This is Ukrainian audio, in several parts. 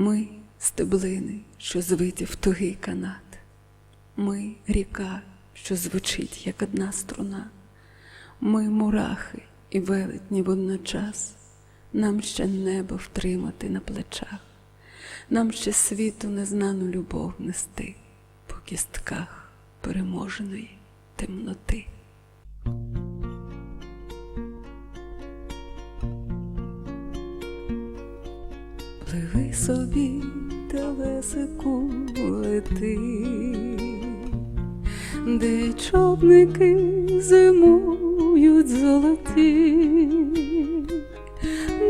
Ми стеблини, що звиті в тугий канат. Ми ріка, що звучить, як одна струна. Ми мурахи і велетні водночас. Нам ще небо втримати на плечах, нам ще світу незнану любов нести по кістках переможеної темноти. Пливи собі, телесику лети, де човники зимують золоті,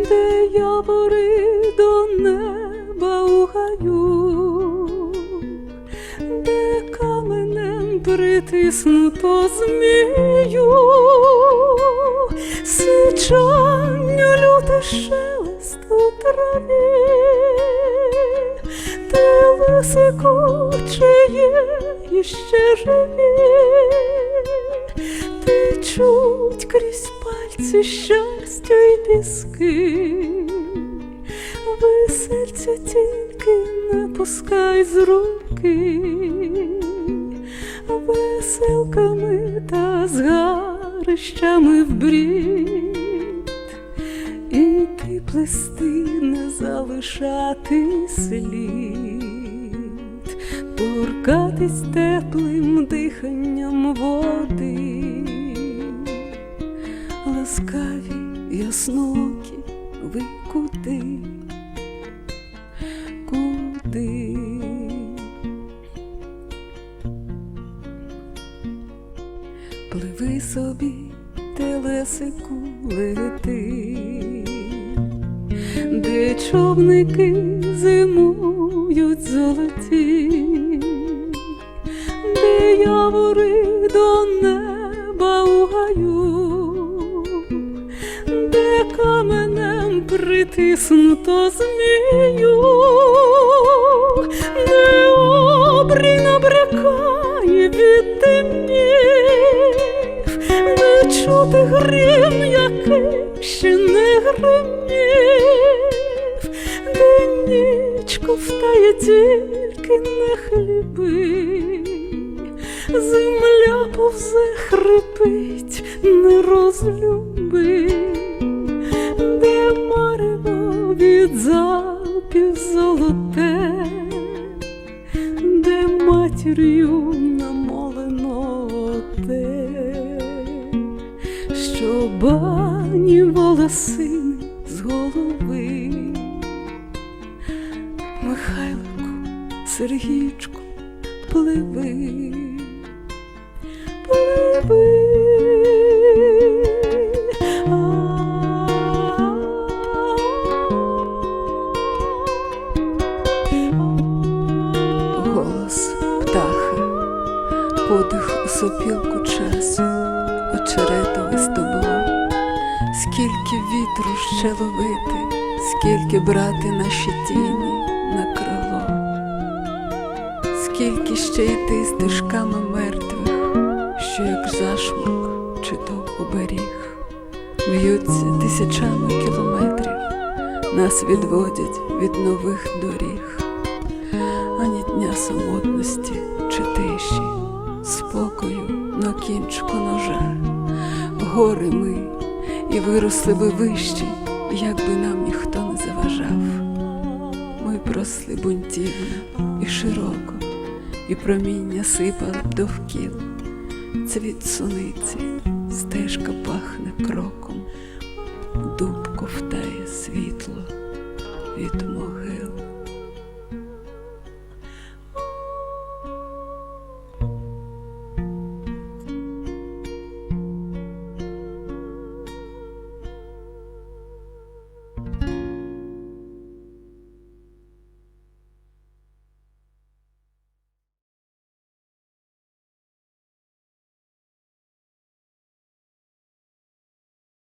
де явори до неба у гаю, де каменем притиснуто змію, сичання люте шелест у траві, телесику, чи є іще живі, течуть крізь пальці щастя й піски, весельця тільки не пускай з руки, веселками та згарищами в брід, і плести не залишати слід, торкатись теплим диханням води, ласкаві ясноокі ви куди, куди. Пливи собі, телесику лети, де човники зимують золоті, де явори до неба у гаю, де каменем притиснуто змію, де обрій набрякає від де чути грім, який ще не гримів, тільки не хліби, земля повзе хрипить, не розлюби, де марево від залпів золоте, де матір'ю намолено те, що бані волосини з голови. Сергійчку, пливи, пливи. Голос птахи, подих у сопілку часу, очеретове стебло, скільки вітру ще ловити, скільки брати наші тіні на крило, скільки ще йти стежками мертвих, що як зашмок чи то оберіг, в'ються тисячами кілометрів, нас відводять від нових доріг. Ані дня самотності чи тиші, спокою на кінчику ножа, гори ми і виросли би вищі, якби нам ніхто не заважав. Ми просли бунтівно і широко, і проміння сипало довкіл, цвіт суниці, стежка пахне кроком, дуб ковтає світло від могил.